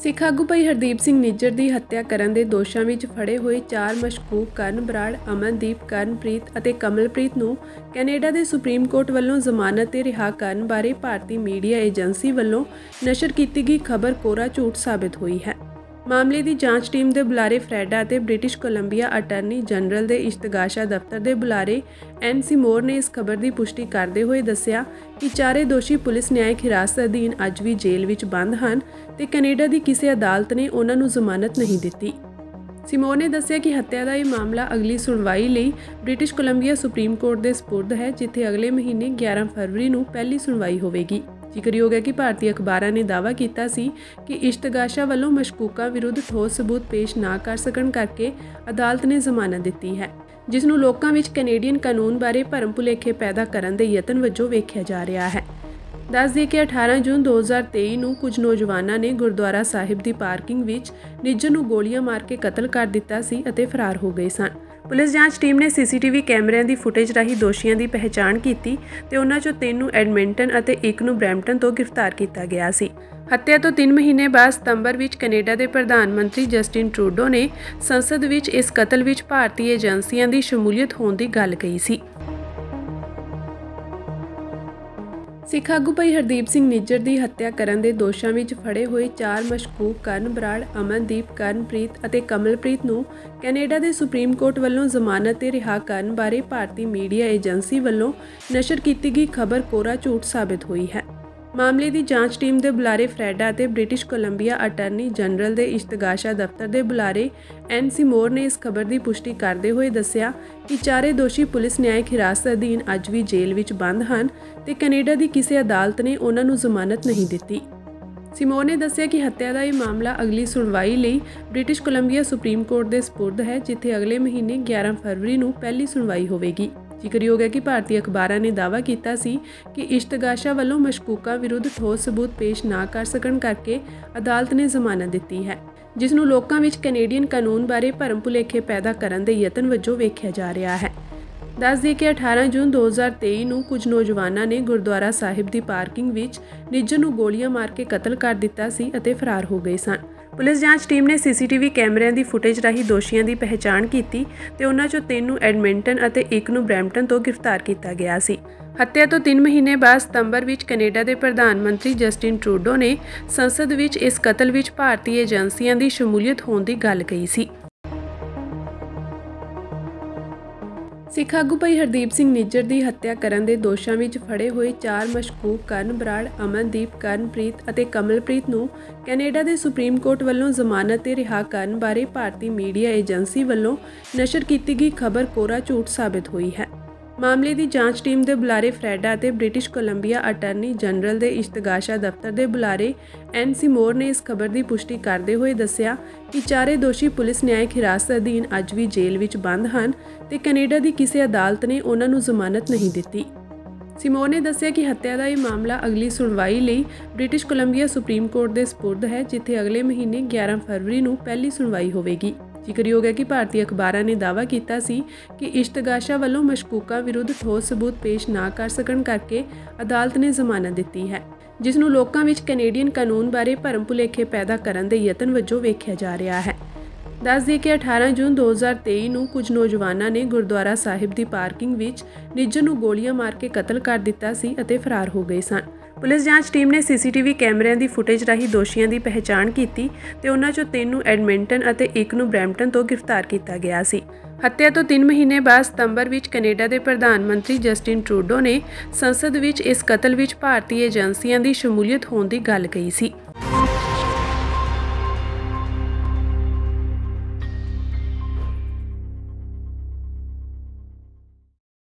ਸਿੱਖ ਆਗੂ ਭਾਈ ਹਰਦੀਪ ਸਿੰਘ ਨਿੱਜਰ ਦੀ ਹੱਤਿਆ ਕਰਨ ਦੇ ਦੋਸ਼ਾਂ ਵਿੱਚ ਫੜੇ ਹੋਏ ਚਾਰ ਮਸ਼ਕੂਕ ਕਰਨ ਬਰਾੜ ਅਮਨਦੀਪ ਕਰਨਪ੍ਰੀਤ ਅਤੇ ਕਮਲਪ੍ਰੀਤ ਨੂੰ ਕੈਨੇਡਾ ਦੇ ਸੁਪਰੀਮ ਕੋਰਟ ਵੱਲੋਂ ਜ਼ਮਾਨਤ ਤੇ ਰਿਹਾ ਕਰਨ ਬਾਰੇ ਭਾਰਤੀ ਮੀਡੀਆ ਏਜੰਸੀ ਵੱਲੋਂ ਨਸ਼ਰ ਕੀਤੀ ਗਈ ਖਬਰ ਕੋਰਾ ਝੂਠ ਸਾਬਿਤ ਹੋਈ ਹੈ। ਮਾਮਲੇ ਦੀ ਜਾਂਚ ਟੀਮ ਦੇ ਬੁਲਾਰੇ ਫਰੈਡਾ ਅਤੇ ਬ੍ਰਿਟਿਸ਼ ਕੋਲੰਬੀਆ ਅਟਾਰਨੀ ਜਨਰਲ ਦੇ ਇਸ਼ਤਗਾਸ਼ਾ ਦਫ਼ਤਰ ਦੇ ਬੁਲਾਰੇ ਐਨ ਸੀ ਮੋਰ ਨੇ ਇਸ ਖਬਰ ਦੀ ਪੁਸ਼ਟੀ ਕਰਦੇ ਹੋਏ ਦੱਸਿਆ ਕਿ ਚਾਰੇ ਦੋਸ਼ੀ ਪੁਲਿਸ ਨਿਆਇਕ ਹਿਰਾਸਤ ਅਧੀਨ ਅੱਜ ਵੀ ਜੇਲ੍ਹ ਵਿੱਚ ਬੰਦ ਹਨ ਤੇ ਕੈਨੇਡਾ ਦੀ ਕਿਸੇ ਅਦਾਲਤ ਨੇ ਉਹਨਾਂ ਨੂੰ ਜ਼ਮਾਨਤ ਨਹੀਂ ਦਿੱਤੀ। ਸਿਮੋਨ ਨੇ ਦੱਸਿਆ ਕਿ ਹੱਤਿਆ ਦਾ ਇਹ ਮਾਮਲਾ ਅਗਲੀ ਸੁਣਵਾਈ ਲਈ ਬ੍ਰਿਟਿਸ਼ ਕੋਲੰਬੀਆ ਸੁਪਰੀਮ ਕੋਰਟ ਦੇ ਸਪੁਰਦ ਹੈ, ਜਿੱਥੇ ਅਗਲੇ ਮਹੀਨੇ 11 ਫਰਵਰੀ ਨੂੰ ਪਹਿਲੀ ਸੁਣਵਾਈ ਹੋਵੇਗੀ। ਜ਼ਿਕਰਯੋਗ ਹੈ ਕਿ ਭਾਰਤੀ ਅਖਬਾਰਾਂ ਨੇ ਦਾਅਵਾ ਕੀਤਾ ਸੀ ਕਿ ਇਸ਼ਤਗਾਸ਼ਾ ਵੱਲੋਂ ਮਸ਼ਕੂਕਾਂ ਵਿਰੁੱਧ ਠੋਸ ਸਬੂਤ ਪੇਸ਼ ਨਾ ਕਰ ਸਕਣ ਕਰਕੇ ਅਦਾਲਤ ਨੇ ਜ਼ਮਾਨਤ ਦਿੱਤੀ ਹੈ ਜਿਸ ਨੂੰ ਲੋਕਾਂ ਵਿੱਚ ਕੈਨੇਡੀਅਨ ਕਾਨੂੰਨ ਬਾਰੇ ਭਰਮ ਭੁਲੇਖੇ ਪੈਦਾ ਕਰਨ ਦੇ ਯਤਨ ਵਜੋਂ ਵੇਖਿਆ ਜਾ ਰਿਹਾ ਹੈ। ਦੱਸ ਦਈਏ ਕਿ 18 ਜੂਨ 2023 ਨੂੰ ਕੁਝ ਨੌਜਵਾਨਾਂ ਨੇ ਗੁਰਦੁਆਰਾ ਸਾਹਿਬ ਦੀ ਪਾਰਕਿੰਗ ਵਿੱਚ ਨਿੱਜਰ ਨੂੰ ਗੋਲੀਆਂ ਮਾਰ ਕੇ ਕਤਲ ਕਰ ਦਿੱਤਾ ਸੀ ਅਤੇ ਫਰਾਰ ਹੋ ਗਏ ਸਨ। ਪੁਲਿਸ ਜਾਂਚ ਟੀਮ ਨੇ ਸੀਸੀਟੀਵੀ ਕੈਮਰਿਆਂ ਦੀ ਫੁਟੇਜ ਰਾਹੀਂ ਦੋਸ਼ੀਆਂ ਦੀ ਪਹਿਚਾਣ ਕੀਤੀ ਤੇ ਉਹਨਾਂ ਚੋਂ ਤਿੰਨ ਨੂੰ ਐਡਮਿੰਟਨ ਅਤੇ ਇੱਕ ਨੂੰ ਬਰੈਂਪਟਨ ਤੋਂ ਗ੍ਰਿਫਤਾਰ ਕੀਤਾ ਗਿਆ ਸੀ। ਹੱਤਿਆ ਤੋਂ 3 ਮਹੀਨੇ ਬਾਅਦ ਸਤੰਬਰ ਵਿੱਚ ਕੈਨੇਡਾ ਦੇ ਪ੍ਰਧਾਨ ਮੰਤਰੀ ਜਸਟਿਨ ਟਰੂਡੋ ਨੇ ਸੰਸਦ ਵਿੱਚ ਇਸ ਕਤਲ ਵਿੱਚ ਭਾਰਤੀ ਏਜੰਸੀਆਂ ਦੀ ਸ਼ਮੂਲੀਅਤ ਹੋਣ ਦੀ ਗੱਲ ਕਹੀ ਸੀ। ਸਿੱਖ ਆਗੂ ਭਾਈ ਹਰਦੀਪ ਸਿੰਘ ਨਿੱਜਰ ਦੀ ਹੱਤਿਆ ਕਰਨ ਦੇ ਦੋਸ਼ਾਂ ਵਿੱਚ ਫੜੇ ਹੋਏ ਚਾਰ ਮਸ਼ਕੂਕ ਕਰਨ ਬਰਾੜ, ਅਮਨਦੀਪ ਕਰਨਪ੍ਰੀਤ ਅਤੇ ਕਮਲਪ੍ਰੀਤ ਨੂੰ ਕੈਨੇਡਾ ਦੇ ਸੁਪਰੀਮ ਕੋਰਟ ਵੱਲੋਂ ਜ਼ਮਾਨਤ ਤੇ ਰਿਹਾ ਕਰਨ ਬਾਰੇ ਭਾਰਤੀ ਮੀਡੀਆ ਏਜੰਸੀ ਵੱਲੋਂ ਨਸ਼ਰ ਕੀਤੀ ਗਈ ਖਬਰ ਕੋਰਾ ਝੂਠ ਸਾਬਿਤ ਹੋਈ ਹੈ। ਮਾਮਲੇ ਦੀ ਜਾਂਚ ਟੀਮ ਦੇ ਬੁਲਾਰੇ ਫਰੈਡਾ ਅਤੇ ਬ੍ਰਿਟਿਸ਼ ਕੋਲੰਬੀਆ ਅਟਾਰਨੀ ਜਨਰਲ ਦੇ ਇਸ਼ਤਗਾਸ਼ਾ ਦਫ਼ਤਰ ਦੇ ਬੁਲਾਰੇ ਐਨ ਸਿਮੋਰ ਨੇ ਇਸ ਖਬਰ ਦੀ ਪੁਸ਼ਟੀ ਕਰਦੇ ਹੋਏ ਦੱਸਿਆ ਕਿ ਚਾਰੇ ਦੋਸ਼ੀ ਪੁਲਿਸ ਨਿਆਇਕ ਹਿਰਾਸਤ ਅਧੀਨ ਅੱਜ ਵੀ ਜੇਲ੍ਹ ਵਿੱਚ ਬੰਦ ਹਨ ਤੇ ਕੈਨੇਡਾ ਦੀ ਕਿਸੇ ਅਦਾਲਤ ਨੇ ਉਹਨਾਂ ਨੂੰ ਜ਼ਮਾਨਤ ਨਹੀਂ ਦਿੱਤੀ। ਸਿਮੋਰ ਨੇ ਦੱਸਿਆ ਕਿ ਹੱਤਿਆ ਦਾ ਇਹ ਮਾਮਲਾ ਅਗਲੀ ਸੁਣਵਾਈ ਲਈ ਬ੍ਰਿਟਿਸ਼ ਕੋਲੰਬੀਆ ਸੁਪਰੀਮ ਕੋਰਟ ਦੇ ਸਪੁਰਦ ਹੈ, ਜਿੱਥੇ ਅਗਲੇ ਮਹੀਨੇ 11 ਫਰਵਰੀ ਨੂੰ ਪਹਿਲੀ ਸੁਣਵਾਈ ਹੋਵੇਗੀ। ਜ਼ਿਕਰਯੋਗ ਹੈ ਕਿ ਭਾਰਤੀ ਅਖਬਾਰਾਂ ਨੇ ਦਾਅਵਾ ਕੀਤਾ ਸੀ ਕਿ ਇਸ਼ਤਗਾਸ਼ਾ ਵੱਲੋਂ ਮਸ਼ਕੂਕਾਂ ਵਿਰੁੱਧ ਠੋਸ ਸਬੂਤ ਪੇਸ਼ ਨਾ ਕਰ ਸਕਣ ਕਰਕੇ ਅਦਾਲਤ ਨੇ ਜ਼ਮਾਨਤ ਦਿੱਤੀ ਹੈ, ਜਿਸ ਨੂੰ ਲੋਕਾਂ ਵਿੱਚ ਕੈਨੇਡੀਅਨ ਕਾਨੂੰਨ ਬਾਰੇ ਭਰਮ ਭੁਲੇਖੇ ਪੈਦਾ ਕਰਨ ਦੇ ਯਤਨ ਵਜੋਂ ਵੇਖਿਆ ਜਾ ਰਿਹਾ ਹੈ। ਦੱਸ ਦਈਏ ਕਿ 18 ਜੂਨ 2023 ਨੂੰ ਕੁਝ ਨੌਜਵਾਨਾਂ ਨੇ ਗੁਰਦੁਆਰਾ ਸਾਹਿਬ ਦੀ ਪਾਰਕਿੰਗ ਵਿੱਚ ਨਿੱਜਰ ਨੂੰ ਗੋਲੀਆਂ ਮਾਰ ਕੇ ਕਤਲ ਕਰ ਦਿੱਤਾ ਸੀ ਅਤੇ ਫਰਾਰ ਹੋ ਗਏ ਸਨ। ਪੁਲਿਸ ਜਾਂਚ ਟੀਮ ਨੇ ਸੀਸੀਟੀਵੀ ਕੈਮਰਿਆਂ ਦੀ ਫੁਟੇਜ ਰਾਹੀਂ ਦੋਸ਼ੀਆਂ ਦੀ ਪਹਿਚਾਣ ਕੀਤੀ ਤੇ ਉਹਨਾਂ ਚੋਂ ਤਿੰਨ ਨੂੰ ਐਡਮਿੰਟਨ ਅਤੇ ਇੱਕ ਨੂੰ ਬਰੈਂਪਟਨ ਤੋਂ ਗ੍ਰਿਫਤਾਰ ਕੀਤਾ ਗਿਆ ਸੀ। ਹੱਤਿਆ ਤੋਂ 3 ਮਹੀਨੇ ਬਾਅਦ ਸਤੰਬਰ ਵਿੱਚ ਕੈਨੇਡਾ ਦੇ ਪ੍ਰਧਾਨ ਮੰਤਰੀ ਜਸਟਿਨ ਟਰੂਡੋ ਨੇ ਸੰਸਦ ਵਿੱਚ ਇਸ ਕਤਲ ਵਿੱਚ ਭਾਰਤੀ ਏਜੰਸੀਆਂ ਦੀ ਸ਼ਮੂਲੀਅਤ ਹੋਣ ਦੀ ਗੱਲ ਕਹੀ ਸੀ। ਸਿੱਖ ਆਗੂ ਭਾਈ ਹਰਦੀਪ ਸਿੰਘ ਨਿੱਜਰ ਦੀ ਹੱਤਿਆ ਕਰਨ ਦੇ ਦੋਸ਼ਾਂ ਵਿੱਚ ਫੜੇ ਹੋਏ ਚਾਰ ਮਸ਼ਕੂਕ ਕਰਨ ਬਰਾੜ ਅਮਨਦੀਪ ਕਰਨਪ੍ਰੀਤ ਅਤੇ ਕਮਲਪ੍ਰੀਤ ਨੂੰ ਕੈਨੇਡਾ ਦੇ ਸੁਪਰੀਮ ਕੋਰਟ ਵੱਲੋਂ ਜ਼ਮਾਨਤ ਤੇ ਰਿਹਾ ਕਰਨ ਬਾਰੇ ਭਾਰਤੀ ਮੀਡੀਆ ਏਜੰਸੀ ਵੱਲੋਂ ਨਸ਼ਰ ਕੀਤੀ ਗਈ ਖਬਰ ਕੋਰਾ ਝੂਠ ਸਾਬਿਤ ਹੋਈ ਹੈ। ਮਾਮਲੇ ਦੀ ਜਾਂਚ ਟੀਮ ਦੇ ਬੁਲਾਰੇ ਫਰੈਡਾ ਅਤੇ ਬ੍ਰਿਟਿਸ਼ ਕੋਲੰਬੀਆ ਅਟਾਰਨੀ ਜਨਰਲ ਦੇ ਇਸ਼ਤਗਾਸ਼ਾ ਦਫ਼ਤਰ ਦੇ ਬੁਲਾਰੇ ਐਨ ਸਿਮੋਰ ਨੇ ਇਸ ਖਬਰ ਦੀ ਪੁਸ਼ਟੀ ਕਰਦੇ ਹੋਏ ਦੱਸਿਆ ਕਿ ਚਾਰੇ ਦੋਸ਼ੀ ਪੁਲਿਸ ਨਿਆਇਕ ਹਿਰਾਸਤ ਅਧੀਨ ਅੱਜ ਵੀ ਜੇਲ੍ਹ ਵਿੱਚ ਬੰਦ ਹਨ ਤੇ ਕੈਨੇਡਾ ਦੀ ਕਿਸੇ ਅਦਾਲਤ ਨੇ ਉਹਨਾਂ ਨੂੰ ਜ਼ਮਾਨਤ ਨਹੀਂ ਦਿੱਤੀ। ਸਿਮੋਰ ਨੇ ਦੱਸਿਆ ਕਿ ਹੱਤਿਆ ਦਾ ਇਹ ਮਾਮਲਾ ਅਗਲੀ ਸੁਣਵਾਈ ਲਈ ਬ੍ਰਿਟਿਸ਼ ਕੋਲੰਬੀਆ ਸੁਪਰੀਮ ਕੋਰਟ ਦੇ ਸਪੁਰਦ ਹੈ, ਜਿੱਥੇ ਅਗਲੇ ਮਹੀਨੇ 11 ਫਰਵਰੀ ਨੂੰ ਪਹਿਲੀ ਸੁਣਵਾਈ ਹੋਵੇਗੀ। ਜ਼ਿਕਰਯੋਗ ਹੈ ਕਿ ਭਾਰਤੀ ਅਖਬਾਰਾਂ ਨੇ ਦਾਅਵਾ ਕੀਤਾ ਸੀ ਕਿ ਇਸ਼ਤਗਾਸ਼ਾ ਵੱਲੋਂ ਮਸ਼ਕੂਕਾਂ ਵਿਰੁੱਧ ਠੋਸ ਸਬੂਤ ਪੇਸ਼ ਨਾ ਕਰ ਸਕਣ ਕਰਕੇ ਅਦਾਲਤ ਨੇ ਜ਼ਮਾਨਤ ਦਿੱਤੀ ਹੈ, ਜਿਸ ਨੂੰ ਲੋਕਾਂ ਵਿੱਚ ਕੈਨੇਡੀਅਨ ਕਾਨੂੰਨ ਬਾਰੇ ਭਰਮ ਭੁਲੇਖੇ ਪੈਦਾ ਕਰਨ ਦੇ ਯਤਨ ਵਜੋਂ ਵੇਖਿਆ ਜਾ ਰਿਹਾ ਹੈ। ਦੱਸ ਦਈਏ ਕਿ 18 ਜੂਨ 2023 ਨੂੰ ਕੁਝ ਨੌਜਵਾਨਾਂ ਨੇ ਗੁਰਦੁਆਰਾ ਸਾਹਿਬ ਦੀ ਪਾਰਕਿੰਗ ਵਿੱਚ ਨਿੱਜਰ ਨੂੰ ਗੋਲੀਆਂ ਮਾਰ ਕੇ ਕਤਲ ਕਰ ਦਿੱਤਾ ਸੀ ਅਤੇ ਫਰਾਰ ਹੋ ਗਏ ਸਨ। ਪੁਲਿਸ ਜਾਂਚ ਟੀਮ ਨੇ ਸੀਸੀਟੀਵੀ ਕੈਮਰਿਆਂ ਦੀ ਫੁਟੇਜ ਰਾਹੀਂ ਦੋਸ਼ੀਆਂ ਦੀ ਪਹਿਚਾਣ ਕੀਤੀ ਤੇ ਉਹਨਾਂ ਚੋਂ ਤਿੰਨ ਨੂੰ ਐਡਮਿੰਟਨ ਅਤੇ ਇੱਕ ਨੂੰ ਬਰੈਂਪਟਨ ਤੋਂ ਗ੍ਰਿਫਤਾਰ ਕੀਤਾ ਗਿਆ ਸੀ। ਹੱਤਿਆ ਤੋਂ 3 ਮਹੀਨੇ ਬਾਅਦ ਸਤੰਬਰ ਵਿੱਚ ਕੈਨੇਡਾ ਦੇ ਪ੍ਰਧਾਨ ਮੰਤਰੀ ਜਸਟਿਨ ਟਰੂਡੋ ਨੇ ਸੰਸਦ ਵਿੱਚ ਇਸ ਕਤਲ ਵਿੱਚ ਭਾਰਤੀ ਏਜੰਸੀਆਂ ਦੀ ਸ਼ਮੂਲੀਅਤ ਹੋਣ ਦੀ ਗੱਲ ਕਹੀ ਸੀ।